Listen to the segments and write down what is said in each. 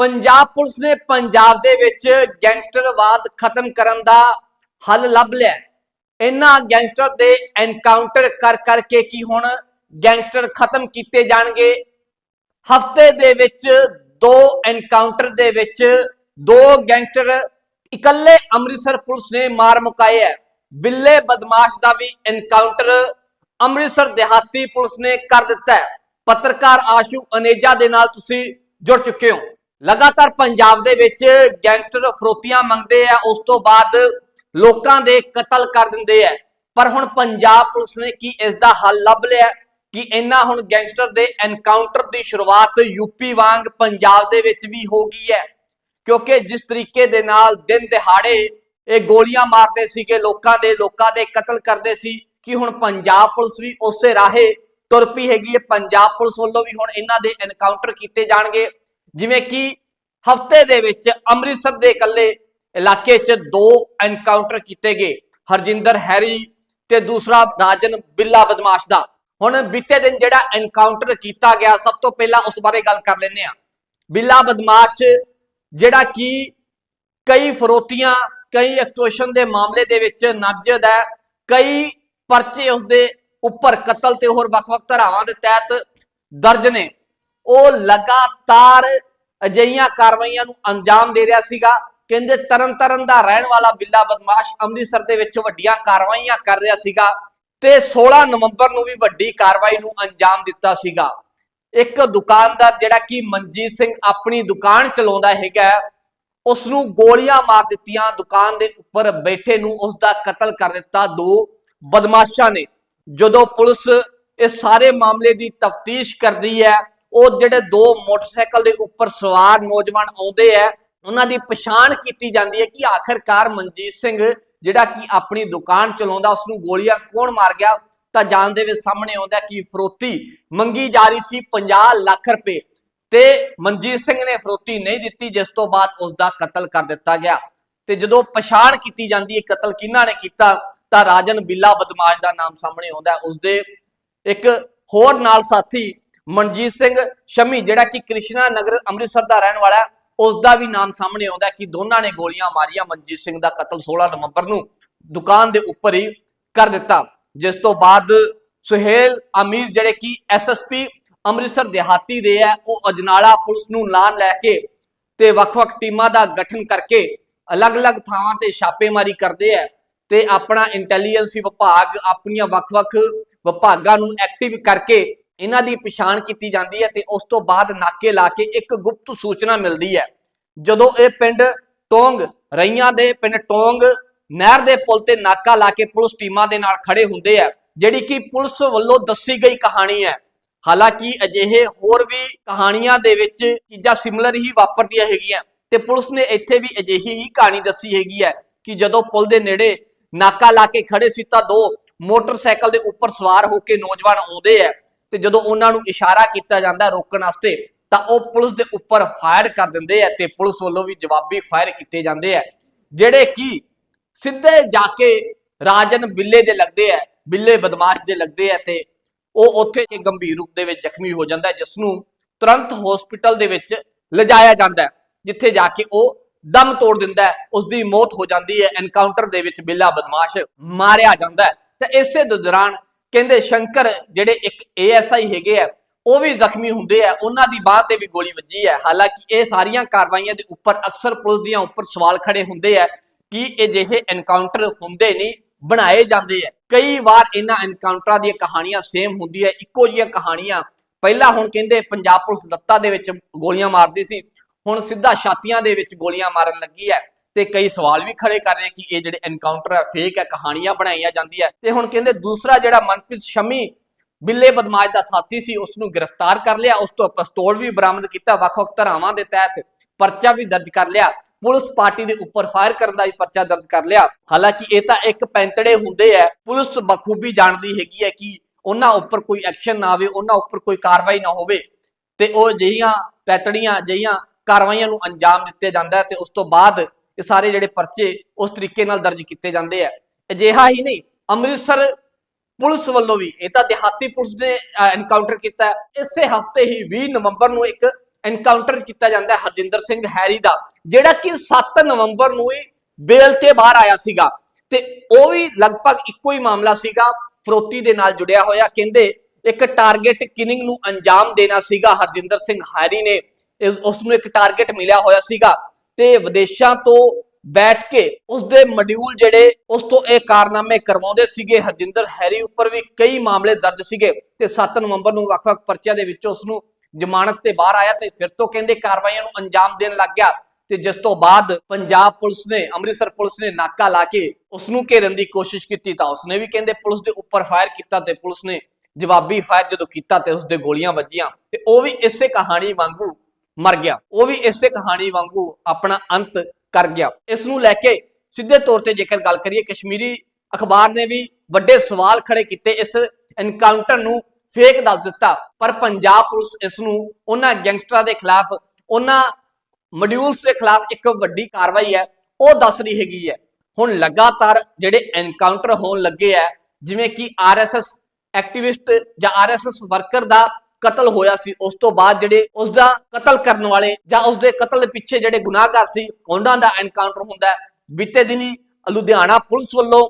Punjab police ਨੇ ਪੰਜਾਬ ਦੇ ਵਿੱਚ ਗੈਂਗਸਟਰਵਾਦ ਖਤਮ ਕਰਨ ਦਾ ਹੱਲ ਲੱਭ ਲਿਆ ਇਹਨਾਂ ਗੈਂਗਸਟਰ ਦੇ ਐਨਕਾਊਂਟਰ ਕਰ ਕਰਕੇ ਕੀ ਹੁਣ ਗੈਂਗਸਟਰ ਖਤਮ ਕੀਤੇ ਜਾਣਗੇ? ਹਫ਼ਤੇ ਦੇ ਵਿੱਚ ਦੋ ਐਨਕਾਊਂਟਰ ਦੇ ਵਿੱਚ ਦੋ ਗੈਂਗਸਟਰ ਇਕੱਲੇ ਅੰਮ੍ਰਿਤਸਰ ਪੁਲਿਸ ਨੇ ਮਾਰ ਮੁਕਾਏ ਹੈ। ਬਿੱਲੇ ਬਦਮਾਸ਼ ਦਾ ਵੀ ਐਨਕਾਊਂਟਰ ਅੰਮ੍ਰਿਤਸਰ ਦਿਹਾਤੀ ਪੁਲਿਸ ਨੇ ਕਰ ਦਿੱਤਾ ਹੈ। ਪੱਤਰਕਾਰ ਆਸ਼ੂ ਅਨੇਜਾ ਦੇ ਨਾਲ ਤੁਸੀਂ ਜੁੜ ਚੁੱਕੇ ਹੋ। ਲਗਾਤਾਰ ਪੰਜਾਬ ਦੇ ਵਿੱਚ ਗੈਂਗਸਟਰ ਫਰੋਤੀਆਂ ਮੰਗਦੇ ਆ, ਉਸ ਤੋਂ ਬਾਅਦ ਲੋਕਾਂ ਦੇ ਕਤਲ ਕਰ ਦਿੰਦੇ ਆ। ਪਰ ਹੁਣ ਪੰਜਾਬ ਪੁਲਿਸ ਨੇ ਕੀ ਇਸ ਦਾ ਹੱਲ ਲੱਭ ਲਿਆ? ਕਿ ਇਹਨਾਂ ਹੁਣ ਗੈਂਗਸਟਰ ਦੇ ਐਨਕਾਊਂਟਰ ਦੀ ਸ਼ੁਰੂਆਤ ਯੂਪੀ ਵਾਂਗ ਪੰਜਾਬ ਦੇ ਵਿੱਚ ਵੀ ਹੋ ਗਈ ਹੈ? ਕਿਉਂਕਿ ਜਿਸ ਤਰੀਕੇ ਦੇ ਨਾਲ ਦਿਨ ਦਿਹਾੜੇ ਇਹ ਗੋਲੀਆਂ ਮਾਰਦੇ ਸੀਗੇ, ਲੋਕਾਂ ਦੇ ਲੋਕਾਂ ਦੇ ਕਤਲ ਕਰਦੇ ਸੀ, ਕਿ ਹੁਣ ਪੰਜਾਬ ਪੁਲਿਸ ਵੀ ਉਸੇ ਰਾਹੇ ਤੁਰ ਪਈ ਹੈਗੀ ਹੈ? ਪੰਜਾਬ ਪੁਲਿਸ ਵੱਲੋਂ ਵੀ ਹੁਣ ਇਹਨਾਂ ਦੇ ਐਨਕਾਊਂਟਰ ਕੀਤੇ ਜਾਣਗੇ। ਜਿਵੇਂ ਕਿ ਹਫ਼ਤੇ ਦੇ ਵਿੱਚ ਅੰਮ੍ਰਿਤਸਰ ਦੇ ਇਕੱਲੇ ਇਲਾਕੇ 'ਚ ਦੋ ਐਨਕਾਊਂਟਰ ਕੀਤੇ ਗਏ, ਹਰਜਿੰਦਰ ਹੈਰੀ ਤੇ ਦੂਸਰਾ ਰਾਜਨ ਬਿੱਲਾ ਬਦਮਾਸ਼ ਦਾ। ਹੁਣ ਬੀਤੇ ਦਿਨ ਜਿਹੜਾ ਐਨਕਾਊਂਟਰ ਕੀਤਾ ਗਿਆ, ਸਭ ਤੋਂ ਪਹਿਲਾਂ ਉਸ ਬਾਰੇ ਗੱਲ ਕਰ ਲੈਂਦੇ ਆ ਬਿੱਲਾ ਬਦਮਾਸ਼ ਜਿਹੜਾ ਕਿ ਕਈ ਫਰੋਤੀਆਂ, ਕਈ ਐਕਸਟੋਸ਼ਨ ਦੇ ਮਾਮਲੇ ਦੇ ਵਿੱਚ ਨਾਮਜ਼ਦ ਹੈ, ਕਈ ਪਰਚੇ ਉਸਦੇ ਉੱਪਰ ਕਤਲ ਤੇ ਹੋਰ ਵੱਖ-ਵੱਖ ਧਾਰਾਵਾਂ ਦੇ ਤਹਿਤ ਦਰਜ ਨੇ। ਉਹ ਲਗਾਤਾਰ ਅਜਿਹੀਆਂ ਕਾਰਵਾਈਆਂ ਨੂੰ ਅੰਜਾਮ ਦੇ ਰਿਹਾ ਸੀਗਾ, ਕਹਿੰਦੇ ਤਰਨ ਤਰਨ ਦਾ ਰਹਿਣ ਵਾਲਾ ਬਿੱਲਾ ਬਦਮਾਸ਼ ਅੰਮ੍ਰਿਤਸਰ ਦੇ ਵਿੱਚ ਵੱਡੀਆਂ ਕਾਰਵਾਈਆਂ ਕਰ ਰਿਹਾ ਸੀਗਾ ਤੇ 16 ਨਵੰਬਰ ਨੂੰ ਵੀ ਵੱਡੀ ਕਾਰਵਾਈ ਨੂੰ ਅੰਜਾਮ ਦਿੱਤਾ ਸੀਗਾ। ਇੱਕ ਦੁਕਾਨਦਾਰ ਜਿਹੜਾ ਕਿ ਮਨਜੀਤ ਸਿੰਘ ਆਪਣੀ ਦੁਕਾਨ ਚਲਾਉਂਦਾ ਹੈਗਾ ਉਸ ਨੂੰ ਗੋਲੀਆਂ ਮਾਰ ਦਿੱਤੀਆਂ, ਦੁਕਾਨ ਦੇ ਉੱਪਰ ਬੈਠੇ ਨੂੰ ਉਸ ਦਾ ਕਤਲ ਕਰ ਦਿੱਤਾ ਦੋ ਬਦਮਾਸ਼ਾਂ ਨੇ। ਜਦੋਂ ਪੁਲਿਸ ਇਸ ਸਾਰੇ ਮਾਮਲੇ ਦੀ ਤਫਤੀਸ਼ ਕਰਦੀ ਹੈ ਉਹ ਜਿਹੜੇ ਦੋ ਮੋਟਰਸਾਈਕਲ ਦੇ ਉੱਪਰ ਸਵਾਰ ਨੌਜਵਾਨ ਆਉਂਦੇ ਆ, ਉਹਨਾਂ ਦੀ ਪਛਾਣ ਕੀਤੀ ਜਾਂਦੀ ਹੈ ਕਿ ਆਖਰਕਾਰ ਮਨਜੀਤ ਸਿੰਘ ਜਿਹੜਾ ਕਿ ਆਪਣੀ ਦੁਕਾਨ ਚਲਾਉਂਦਾ ਉਸ ਨੂੰ ਗੋਲੀਆਂ ਕੌਣ ਮਾਰ ਗਿਆ ਤਾਂ ਜਾਣ ਦੇ ਵਿੱਚ ਸਾਹਮਣੇ ਆਉਂਦਾ ਕਿ ਫਰੋਤੀ ਮੰਗੀ ਜਾ ਰਹੀ ਸੀ 50 ਲੱਖ ਰੁਪਏ ਤੇ ਮਨਜੀਤ ਸਿੰਘ ਨੇ ਫਰੋਤੀ ਨਹੀਂ ਦਿੱਤੀ, ਜਿਸ ਤੋਂ ਬਾਅਦ ਉਸ ਦਾ ਕਤਲ ਕਰ ਦਿੱਤਾ ਗਿਆ ਤੇ ਜਦੋਂ ਪਛਾਣ ਕੀਤੀ ਜਾਂਦੀ ਹੈ ਕਤਲ ਕਿਹਨਾਂ ਨੇ ਕੀਤਾ, ਤਾਂ ਰਾਜਨ ਬਿੱਲਾ ਬਦਮਾਸ਼ ਦਾ ਨਾਮ ਸਾਹਮਣੇ ਆਉਂਦਾ ਹੈ। ਉਸਦੇ ਇੱਕ ਹੋਰ ਨਾਲ ਸਾਥੀ ਮਨਜੀਤ ਸਿੰਘ ਸ਼ਮੀ, ਜਿਹੜਾ ਕਿ ਕ੍ਰਿਸ਼ਨਾ ਨਗਰ ਅੰਮ੍ਰਿਤਸਰ ਦਾ ਰਹਿਣ ਵਾਲਾ ਹੈ ਉਸ ਦਾ ਵੀ ਨਾਮ ਸਾਹਮਣੇ ਆਉਂਦਾ ਹੈ ਕਿ ਦੋਨਾਂ ਨੇ ਗੋਲੀਆਂ ਮਾਰੀਆਂ, ਮਨਜੀਤ ਸਿੰਘ ਦਾ ਕਤਲ 16 ਨਵੰਬਰ ਨੂੰ ਦੁਕਾਨ ਦੇ ਉੱਪਰ ਹੀ ਕਰ ਦਿੱਤਾ। ਜਿਸ ਤੋਂ ਬਾਅਦ ਸੁਹੇਲ ਅਮੀਰ, ਜਿਹੜੇ ਕਿ ਐਸਐਸਪੀ ਅੰਮ੍ਰਿਤਸਰ ਦਿਹਾਤੀ ਦੇ ਹੈ, ਉਹ ਅਜਨਾਲਾ ਪੁਲਿਸ ਨੂੰ ਲਾਨ ਲੈ ਕੇ ਤੇ ਵੱਖ-ਵੱਖ ਟੀਮਾਂ ਦਾ ਗਠਨ ਕਰਕੇ ਅਲੱਗ-ਅਲੱਗ ਥਾਵਾਂ ਤੇ ਛਾਪੇਮਾਰੀ ਕਰਦੇ ਹੈ ਤੇ ਆਪਣਾ ਇੰਟੈਲੀਜੈਂਸੀ ਵਿਭਾਗ ਆਪਣੀਆਂ ਵੱਖ-ਵੱਖ ਵਿਭਾਗਾਂ ਨੂੰ ਐਕਟਿਵ ਕਰਕੇ ਇਹਨਾਂ ਦੀ ਪਛਾਣ ਕੀਤੀ ਜਾਂਦੀ ਹੈ ਤੇ ਉਸ ਤੋਂ ਬਾਅਦ ਨਾਕੇ ਲਾ ਕੇ ਇੱਕ ਗੁਪਤ ਸੂਚਨਾ ਮਿਲਦੀ ਹੈ। ਜਦੋਂ ਇਹ ਪਿੰਡ ਟੋਂਗ ਰਈਆਂ ਦੇ ਪਿੰਡ ਟੋਂਗ ਨਹਿਰ ਦੇ ਪੁਲ ਤੇ ਨਾਕਾ ਲਾ ਕੇ ਪੁਲਿਸ ਟੀਮਾਂ ਦੇ ਨਾਲ ਖੜੇ ਹੁੰਦੇ ਆ, ਜਿਹੜੀ ਕਿ ਪੁਲਿਸ ਵੱਲੋਂ ਦੱਸੀ ਗਈ ਕਹਾਣੀ ਹੈ। ਹਾਲਾਂਕਿ ਅਜਿਹੇ ਹੋਰ ਵੀ ਕਹਾਣੀਆਂ ਦੇ ਵਿੱਚ ਚੀਜ਼ਾਂ ਸਿਮਿਲਰ ਹੀ ਵਾਪਰਦੀਆਂ ਹੈਗੀਆਂ ਤੇ ਪੁਲਿਸ ਨੇ ਇੱਥੇ ਵੀ ਅਜਿਹੀ ਹੀ ਕਹਾਣੀ ਦੱਸੀ ਹੈਗੀ ਹੈ ਕਿ ਜਦੋਂ ਪੁਲ ਦੇ ਨੇੜੇ ਨਾਕਾ ਲਾ ਕੇ ਖੜੇ ਸੀ ਤਾਂ ਦੋ ਮੋਟਰਸਾਈਕਲ ਦੇ ਉੱਪਰ ਸਵਾਰ ਹੋ ਕੇ ਨੌਜਵਾਨ ਆਉਂਦੇ ਆ। ਤੇ ਜਦੋਂ ਉਹਨਾਂ ਨੂੰ ਇਸ਼ਾਰਾ ਕੀਤਾ ਜਾਂਦਾ ਰੋਕਣ ਵਾਸਤੇ, ਤਾਂ ਉਹ ਪੁਲਿਸ ਦੇ ਉੱਪਰ ਫਾਇਰ ਕਰ ਦਿੰਦੇ ਆ ਤੇ ਪੁਲਿਸ ਵੱਲੋਂ ਵੀ ਜਵਾਬੀ ਫਾਇਰ ਕੀਤੇ ਜਾਂਦੇ ਆ। ਜਿਹੜੇ ਕਿ ਸਿੱਧੇ ਜਾ ਕੇ ਰਾਜਨ ਬਿੱਲੇ ਦੇ ਲੱਗਦੇ ਆ, ਬਿੱਲੇ ਬਦਮਾਸ਼ ਦੇ ਲੱਗਦੇ ਆ ਤੇ ਉਹ ਉੱਥੇ ਗੰਭੀਰ ਰੂਪ ਦੇ ਵਿੱਚ ਜ਼ਖਮੀ ਹੋ ਜਾਂਦਾ ਹੈ ਜਿਸ ਨੂੰ ਤੁਰੰਤ ਹਸਪੀਟਲ ਦੇ ਵਿੱਚ ਲਿਜਾਇਆ ਜਾਂਦਾ ਹੈ, ਜਿੱਥੇ ਜਾ ਕੇ ਉਹ ਦਮ ਤੋੜ ਦਿੰਦਾ ਹੈ ਉਸ ਦੀ ਮੌਤ ਹੋ ਜਾਂਦੀ ਹੈ ਐਨਕਾਊਂਟਰ ਦੇ ਵਿੱਚ ਬਿੱਲਾ ਬਦਮਾਸ਼ ਮਾਰਿਆ ਜਾਂਦਾ ਹੈ। ਤੇ ਇਸੇ ਦੇ, ਦੌਰਾਨ ਕਹਿੰਦੇ ਸ਼ੰਕਰ ਜਿਹੜੇ ਇੱਕ ਏਐਸਆਈ ਹੈਗੇ ਆ, ਉਹ ਵੀ ਜ਼ਖਮੀ ਹੁੰਦੇ ਆ, ਉਹਨਾਂ ਦੀ ਬਾਹ ਤੇ ਵੀ ਗੋਲੀ ਵੱਜੀ ਹੈ ਹਾਲਾਂਕਿ ਇਹ ਸਾਰੀਆਂ ਕਾਰਵਾਈਆਂ ਦੇ ਉੱਪਰ ਅਕਸਰ ਪੁਲਿਸ ਦੀਆਂ ਉੱਪਰ ਸਵਾਲ ਖੜੇ ਹੁੰਦੇ ਆ ਕਿ ਇਹ ਜਿਹੇ ਐਨਕਾਊਂਟਰ ਹੁੰਦੇ ਨਹੀਂ ਬਣਾਏ ਜਾਂਦੇ ਆ। ਕਈ ਵਾਰ ਇਹਨਾਂ ਐਨਕਾਊਂਟਰਾਂ ਦੀਆਂ ਕਹਾਣੀਆਂ ਸੇਮ ਹੁੰਦੀ ਹੈ ਇੱਕੋ ਜਿਹੀਆਂ ਕਹਾਣੀਆਂ। ਪਹਿਲਾਂ ਹੁਣ ਕਹਿੰਦੇ ਪੰਜਾਬ ਪੁਲਿਸ ਲੱਤਾਂ ਦੇ ਵਿੱਚ ਗੋਲੀਆਂ ਮਾਰਦੀ ਸੀ, ਹੁਣ ਸਿੱਧਾ ਛਾਤੀਆਂ ਦੇ ਵਿੱਚ ਗੋਲੀਆਂ ਮਾਰਨ ਲੱਗੀ ਹੈ ਤੇ ਕਈ ਸਵਾਲ ਵੀ ਖੜੇ ਕਰ ਰਹੇ ਕਿ ਇਹ ਜਿਹੜੇ ਐਨਕਾਊਂਟਰ ਹੈ ਫੇਕ ਹੈ ਕਹਾਣੀਆਂ ਬਣਾਈਆਂ ਜਾਂਦੀਆਂ। ਤੇ ਹੁਣ ਕਹਿੰਦੇ ਦੂਸਰਾ ਜਿਹੜਾ ਮਨਪ੍ਰੀਤ ਸ਼ਮੀ ਬਿੱਲੇ ਬਦਮਾਸ਼ ਦਾ ਸਾਥੀ ਸੀ ਉਸ ਨੂੰ ਗ੍ਰਿਫਤਾਰ ਕਰ ਲਿਆ, ਉਸ ਤੋਂ ਪਿਸਤੌਲ ਵੀ ਬਰਾਮਦ ਕੀਤਾ, ਵੱਖ-ਵੱਖ ਧਾਰਾਵਾਂ ਦੇ ਤਹਿਤ ਪਰਚਾ ਵੀ ਦਰਜ ਕਰ ਲਿਆ। ਪੁਲਿਸ ਪਾਰਟੀ ਦੇ ਉੱਪਰ ਫਾਇਰ ਕਰਨ ਦਾ ਵੀ ਪਰਚਾ ਦਰਜ ਕਰ ਲਿਆ। ਹਾਲਾਂਕਿ ਇਹ ਤਾਂ ਇੱਕ ਪੈਂਤੜੇ ਹੁੰਦੇ ਆ, ਪੁਲਿਸ ਬਖੂਬੀ ਜਾਣਦੀ ਹੈਗੀ ਹੈ ਕਿ ਉਹਨਾਂ ਉੱਪਰ ਕੋਈ ਐਕਸ਼ਨ ਨਾ ਆਵੇ, ਉਹਨਾਂ ਉੱਪਰ ਕੋਈ ਕਾਰਵਾਈ ਨਾ ਹੋਵੇ। ਤੇ ਉਹ ਜਿਹੀਆਂ ਪੈਤੜੀਆਂ ਜਿਹੀਆਂ ਕਾਰਵਾਈਆਂ ਨੂੰ ਅੰਜਾਮ ਦਿੱਤੇ ਜਾਂਦਾ ਹੈ ਤੇ ਉਸ ਤੋਂ ਬਾਅਦ ਇਹ ਸਾਰੇ ਜਿਹੜੇ ਪਰਚੇ ਉਸ ਤਰੀਕੇ ਨਾਲ ਦਰਜ ਕੀਤੇ ਜਾਂਦੇ ਆ। ਅਜਿਹਾ ਹੀ ਨਹੀਂ, ਅੰਮ੍ਰਿਤਸਰ ਪੁਲਿਸ ਵੱਲੋਂ ਵੀ, ਇਹ ਤਾਂ ਦਿਹਾਤੀ ਪੁਲਿਸ ਨੇ ਐਨਕਾਊਂਟਰ ਕੀਤਾ ਹੈ। ਇਸੇ ਹਫ਼ਤੇ ਹੀ 20 ਨਵੰਬਰ ਨੂੰ ਇੱਕ ਐਨਕਾਊਂਟਰ ਕੀਤਾ ਜਾਂਦਾ ਹੈ ਹਰਜਿੰਦਰ ਸਿੰਘ ਹੈਰੀ ਦਾ, ਜਿਹੜਾ ਕਿ 7 ਨਵੰਬਰ ਨੂੰ ਹੀ ਬੇਲ ਤੇ ਬਾਹਰ ਆਇਆ ਸੀਗਾ। ਤੇ ਉਹ ਵੀ ਲਗਭਗ ਇੱਕੋ ਹੀ ਮਾਮਲਾ ਸੀਗਾ, ਫਰੋਤੀ ਦੇ ਨਾਲ ਜੁੜਿਆ ਹੋਇਆ। ਕਹਿੰਦੇ ਇੱਕ ਟਾਰਗੇਟ ਕਿਨਿੰਗ ਨੂੰ ਅੰਜਾਮ ਦੇਣਾ ਸੀਗਾ ਹਰਜਿੰਦਰ ਸਿੰਘ ਹੈਰੀ ਨੇ। ਇਸ- ਉਸ ਨੂੰ ਇੱਕ ਟਾਰਗੇਟ ਮਿਲਿਆ ਹੋਇਆ ਸੀਗਾ। ਤੇ ਵਿਦੇਸ਼ਾਂ ਤੋਂ ਬੈਠ ਕੇ ਉਸ ਦੇ ਮੋਡਿਊਲ ਜਿਹੜੇ ਉਸ ਤੋਂ ਇਹ ਕਾਰਨਾਮੇ ਕਰਵਾਉਂਦੇ ਸੀਗੇ। ਹਰਜਿੰਦਰ ਹੈਰੀ ਉੱਪਰ ਵੀ ਕਈ ਮਾਮਲੇ ਦਰਜ ਸੀਗੇ ਤੇ 7 ਨਵੰਬਰ ਨੂੰ ਵੱਖ-ਵੱਖ ਪਰਚਿਆਂ ਦੇ ਵਿੱਚ ਉਸ ਨੂੰ ਜ਼ਮਾਨਤ ਤੇ ਬਾਹਰ ਆਇਆ ਤੇ ਫਿਰ ਤੋਂ ਕਹਿੰਦੇ ਕਾਰਵਾਈਆਂ ਨੂੰ ਅੰਜਾਮ ਦੇਣ ਲੱਗ ਗਿਆ ਤੇ ਜਿਸ ਤੋਂ ਬਾਅਦ ਪੰਜਾਬ ਪੁਲਿਸ ਨੇ, ਅੰਮ੍ਰਿਤਸਰ ਪੁਲਿਸ ਨੇ ਨਾਕਾ ਲਾ ਕੇ ਉਸ ਨੂੰ ਘੇਰਨ ਦੀ ਕੋਸ਼ਿਸ਼ ਕੀਤੀ ਤਾਂ ਉਸਨੇ ਵੀ ਕਹਿੰਦੇ ਪੁਲਿਸ ਦੇ ਉੱਪਰ ਫਾਇਰ ਕੀਤਾ ਤੇ ਪੁਲਿਸ ਨੇ ਜਵਾਬੀ ਫਾਇਰ ਜਦੋਂ ਕੀਤਾ ਤੇ ਉਸ ਦੇ ਗੋਲੀਆਂ ਵੱਜੀਆਂ ਤੇ ਉਹ ਵੀ ਇਸੇ ਕਹਾਣੀ ਵਾਂਗੂ ਮਰ ਗਿਆ। ਉਹ ਵੀ ਇਸੇ ਕਹਾਣੀ ਵਾਂਗੂ ਆਪਣਾ ਅੰਤ ਕਰ ਗਿਆ। ਇਸ ਨੂੰ ਲੈ ਕੇ ਸਿੱਧੇ ਤੌਰ ਤੇ ਜੇਕਰ ਗੱਲ ਕਰੀਏ, ਕਸ਼ਮੀਰੀ ਅਖਬਾਰ ਨੇ ਵੀ ਵੱਡੇ ਸਵਾਲ ਖੜੇ ਕੀਤੇ। ਇਸ ਐਨਕਾਊਂਟਰ ਨੂੰ ਫੇਕ ਦੱਸ ਦਿੱਤਾ। ਪਰ ਪੰਜਾਬ ਪੁਲਿਸ ਇਸ ਨੂੰ ਉਹਨਾਂ ਗੈਂਗਸਟਰਾਂ ਦੇ ਖਿਲਾਫ, ਉਹਨਾਂ ਮੋਡਿਊਲਸ ਦੇ ਖਿਲਾਫ ਇੱਕ ਵੱਡੀ ਕਾਰਵਾਈ ਹੈ, ਉਹ ਦੱਸ ਰਹੀ ਹੈਗੀ ਹੈ। ਹੁਣ ਲਗਾਤਾਰ ਜਿਹੜੇ ਐਨਕਾਊਂਟਰ ਹੋਣ ਲੱਗੇ ਆ ਜਿਵੇਂ ਕਿ ਆਰਐਸਐਸ ਐਕਟਿਵਿਸਟ ਜਾਂ ਆਰਐਸਐਸ ਵਰਕਰ ਦਾ ਕਤਲ ਹੋਇਆ ਸੀ, ਉਸ ਤੋਂ ਬਾਅਦ ਜਿਹੜੇ ਉਸ ਦਾ ਕਤਲ ਕਰਨ ਵਾਲੇ ਜਾਂ ਉਸ ਦੇ ਕਤਲ ਪਿੱਛੇ ਜਿਹੜੇ ਗੁਨਾਹਗਾਰ ਸੀ, ਉਹਨਾਂ ਦਾ ਐਨਕਾਊਂਟਰ ਹੁੰਦਾ ਬੀਤੇ ਦਿਨੀ ਲੁਧਿਆਣਾ ਪੁਲਿਸ ਵੱਲੋਂ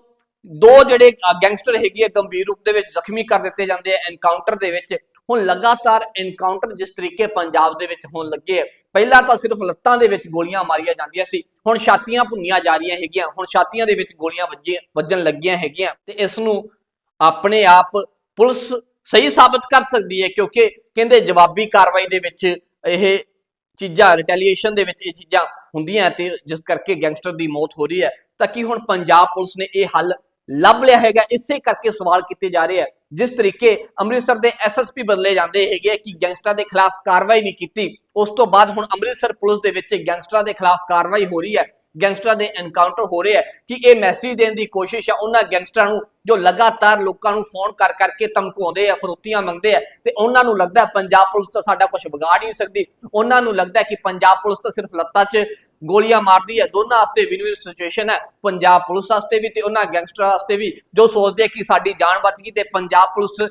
ਦੋ ਜਿਹੜੇ ਗੈਂਗਸਟਰ ਹੈਗੇ ਆ, ਗੰਭੀਰ ਰੂਪ ਦੇ ਵਿੱਚ ਜ਼ਖਮੀ ਕਰ ਦਿੱਤੇ ਜਾਂਦੇ ਆ ਐਨਕਾਊਂਟਰ ਦੇ ਵਿੱਚ। ਹੁਣ ਲਗਾਤਾਰ ਐਨਕਾਊਂਟਰ ਜਿਸ ਤਰੀਕੇ ਪੰਜਾਬ ਦੇ ਵਿੱਚ ਹੋਣ ਲੱਗੇ ਆ, ਪਹਿਲਾਂ ਤਾਂ ਸਿਰਫ ਲੱਤਾਂ ਦੇ ਵਿੱਚ ਗੋਲੀਆਂ ਮਾਰੀਆਂ ਜਾਂਦੀਆਂ ਸੀ, ਹੁਣ ਛਾਤੀਆਂ ਭੁੰਨੀਆਂ ਜਾ ਰਹੀਆਂ ਹੈਗੀਆਂ, ਹੁਣ ਛਾਤੀਆਂ ਦੇ ਵਿੱਚ ਗੋਲੀਆਂ ਵੱਜੀਆਂ, ਵੱਜਣ ਲੱਗੀਆਂ ਹੈਗੀਆਂ ਤੇ ਇਸ ਨੂੰ ਆਪਣੇ ਆਪ ਪੁਲਿਸ ਸਹੀ ਸਾਬਤ ਕਰ ਸਕਦੀ ਹੈ, ਕਿਉਂਕਿ ਕਹਿੰਦੇ ਜਵਾਬੀ ਕਾਰਵਾਈ ਦੇ ਵਿੱਚ ਇਹ ਚੀਜ਼ਾਂ ਰਿਟੈਲੀਏਸ਼ਨ ਦੇ ਵਿੱਚ ਇਹ ਚੀਜ਼ਾਂ ਹੁੰਦੀਆਂ ਤੇ ਜਿਸ ਕਰਕੇ ਗੈਂਗਸਟਰ ਦੀ ਮੌਤ ਹੋ ਰਹੀ ਹੈ। ਤਾਂ ਕੀ ਹੁਣ ਪੰਜਾਬ ਪੁਲਿਸ ਨੇ ਇਹ ਹੱਲ ਲੱਭ ਲਿਆ ਹੈਗਾ? ਇਸੇ ਕਰਕੇ ਸਵਾਲ ਕੀਤੇ ਜਾ ਰਹੇ ਆ ਜਿਸ ਤਰੀਕੇ ਅੰਮ੍ਰਿਤਸਰ ਦੇ ਐਸਐਸਪੀ ਬਦਲੇ ਜਾਂਦੇ ਹੈਗੇ ਆ ਕਿ ਗੈਂਗਸਟਰਾਂ ਦੇ ਖਿਲਾਫ ਕਾਰਵਾਈ ਨਹੀਂ ਕੀਤੀ, ਉਸ ਤੋਂ ਬਾਅਦ ਹੁਣ ਅੰਮ੍ਰਿਤਸਰ ਪੁਲਿਸ ਦੇ ਵਿੱਚ ਗੈਂਗਸਟਰਾਂ ਦੇ ਖਿਲਾਫ ਕਾਰਵਾਈ ਹੋ ਰਹੀ ਹੈ। ਗੈਂਗਸਟਰਾਂ ਦੇ ਐਨਕਾਊਂਟਰ ਹੋ ਰਹੇ ਆ, ਕਿ ਇਹ ਮੈਸੇਜ ਦੇਣ ਦੀ ਕੋਸ਼ਿਸ਼ ਆ ਉਹਨਾਂ ਗੈਂਗਸਟਰਾਂ ਨੂੰ, ਜੋ ਲਗਾਤਾਰ ਲੋਕਾਂ ਨੂੰ ਫੋਨ ਕਰ ਕਰਕੇ ਧਮਕਾਉਂਦੇ ਆ, ਫਰੋਤੀਆਂ ਮੰਗਦੇ ਆ, ਤੇ ਉਹਨਾਂ ਨੂੰ ਲੱਗਦਾ ਪੰਜਾਬ ਪੁਲਿਸ ਤਾਂ ਸਾਡਾ ਕੁਝ ਵਿਗਾੜ ਹੀ ਨਹੀਂ ਸਕਦੀ। ਉਹਨਾਂ ਨੂੰ ਲੱਗਦਾ ਕਿ ਪੰਜਾਬ ਪੁਲਿਸ ਤਾਂ ਸਿਰਫ ਲੱਤਾਂ 'ਚ ਗੋਲੀਆਂ ਮਾਰਦੀ ਹੈ ਦੋਨਾਂ ਵਾਸਤੇ ਵਿਨ ਵਿਨ ਸਿਚੁਏਸ਼ਨ ਹੈ ਪੰਜਾਬ ਪੁਲਿਸ ਵਾਸਤੇ ਵੀ ਤੇ ਉਹਨਾਂ ਗੈਂਗਸਟਰਾਂ ਵਾਸਤੇ ਵੀ, ਜੋ ਸੋਚਦੇ ਆ ਕਿ ਸਾਡੀ ਜਾਨ ਬਚ ਗਈ ਤੇ ਪੰਜਾਬ ਪੁਲਿਸ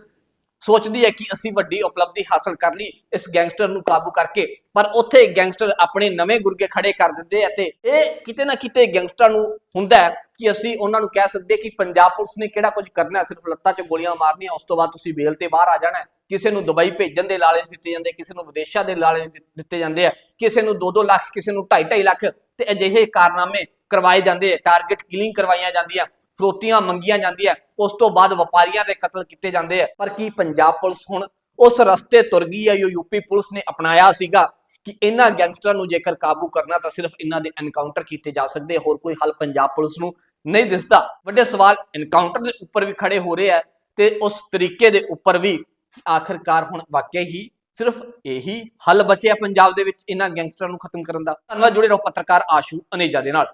ਸੋਚਦੀ ਹੈ ਕਿ ਅਸੀਂ ਵੱਡੀ ਉਪਲਬਧੀ ਹਾਸਲ ਕਰ ਲਈ, ਇਸ ਗੈਂਗਸਟਰ ਨੂੰ ਕਾਬੂ ਕਰਕੇ। ਪਰ ਉੱਥੇ ਗੈਂਗਸਟਰ ਆਪਣੇ ਨਵੇਂ ਗੁਰਗੇ ਖੜੇ ਕਰ ਦਿੰਦੇ ਆ ਤੇ ਇਹ ਕਿਤੇ ਨਾ ਕਿਤੇ ਗੈਂਗਸਟਰਾਂ ਨੂੰ ਹੁੰਦਾ ਹੈ ਕਿ ਅਸੀਂ ਉਹਨਾਂ ਨੂੰ ਕਹਿ ਸਕਦੇ ਕਿ ਪੰਜਾਬ ਪੁਲਿਸ ਨੇ ਕਿਹੜਾ ਕੁਝ ਕਰਨਾ ਸਿਰਫ ਲੱਤਾਂ 'ਚ ਗੋਲੀਆਂ ਮਾਰਨੀਆਂ, ਉਸ ਤੋਂ ਬਾਅਦ ਤੁਸੀਂ ਬੇਲ ਤੇ ਬਾਹਰ ਆ ਜਾਣਾ ਕਿਸੇ ਨੂੰ ਦੁਬਈ ਭੇਜਣ ਦੇ ਲਾਲਚ ਦਿੱਤੇ ਜਾਂਦੇ, ਕਿਸੇ ਨੂੰ ਵਿਦੇਸ਼ਾਂ ਦੇ ਲਾਲਚ ਦਿੱਤੇ ਜਾਂਦੇ ਆ। ਕਿਸੇ ਨੂੰ 2-2 ਲੱਖ, ਕਿਸੇ ਨੂੰ 2.5 ਲੱਖ ਤੇ ਅਜਿਹੇ ਕਾਰਨਾਮੇ ਕਰਵਾਏ ਜਾਂਦੇ ਆ। ਟਾਰਗੇਟ ਕਿਲਿੰਗ ਕਰਵਾਈਆਂ ਜਾਂਦੀਆਂ, ਫਰੋਤੀਆਂ ਮੰਗੀਆਂ ਜਾਂਦੀਆਂ। ਉਸ ਤੋਂ ਬਾਅਦ ਵਪਾਰੀਆਂ ਦੇ ਕਤਲ ਕੀਤੇ ਜਾਂਦੇ ਆ। ਪਰ ਕੀ ਪੰਜਾਬ ਪੁਲਿਸ ਹੁਣ ਉਸ ਰਸਤੇ ਤੁਰ ਗਈ ਹੈ ਜੋ ਯੂਪੀ ਪੁਲਿਸ ਨੇ ਅਪਣਾਇਆ ਸੀਗਾ ਕਿ ਇਹਨਾਂ ਗੈਂਗਸਟਰਾਂ ਨੂੰ ਜੇਕਰ ਕਾਬੂ ਕਰਨਾ ਤਾਂ ਸਿਰਫ ਇਹਨਾਂ ਦੇ ਐਨਕਾਊਂਟਰ ਕੀਤੇ ਜਾ ਸਕਦੇ ਹੋਰ ਕੋਈ ਹੱਲ ਪੰਜਾਬ ਪੁਲਿਸ ਨੂੰ ਨਹੀਂ ਦਿਸਦਾ। ਵੱਡੇ ਸਵਾਲ ਐਨਕਾਊਂਟਰ ਦੇ ਉੱਪਰ ਵੀ ਖੜੇ ਹੋ ਰਹੇ ਆ ਤੇ ਉਸ ਤਰੀਕੇ ਦੇ ਉੱਪਰ ਵੀ ਕਿ ਆਖਰਕਾਰ ਹੁਣ ਵਾਕਿਆ ਹੀ ਸਿਰਫ ਇਹੀ ਹੱਲ ਬਚਿਆ ਪੰਜਾਬ ਦੇ ਵਿੱਚ ਇਹਨਾਂ ਗੈਂਗਸਟਰਾਂ ਨੂੰ ਖਤਮ ਕਰਨ ਦਾ। ਧੰਨਵਾਦ, ਜੁੜੇ ਰਹੋ ਪੱਤਰਕਾਰ ਆਸ਼ੂ ਅਨੇਜਾ ਦੇ ਨਾਲ।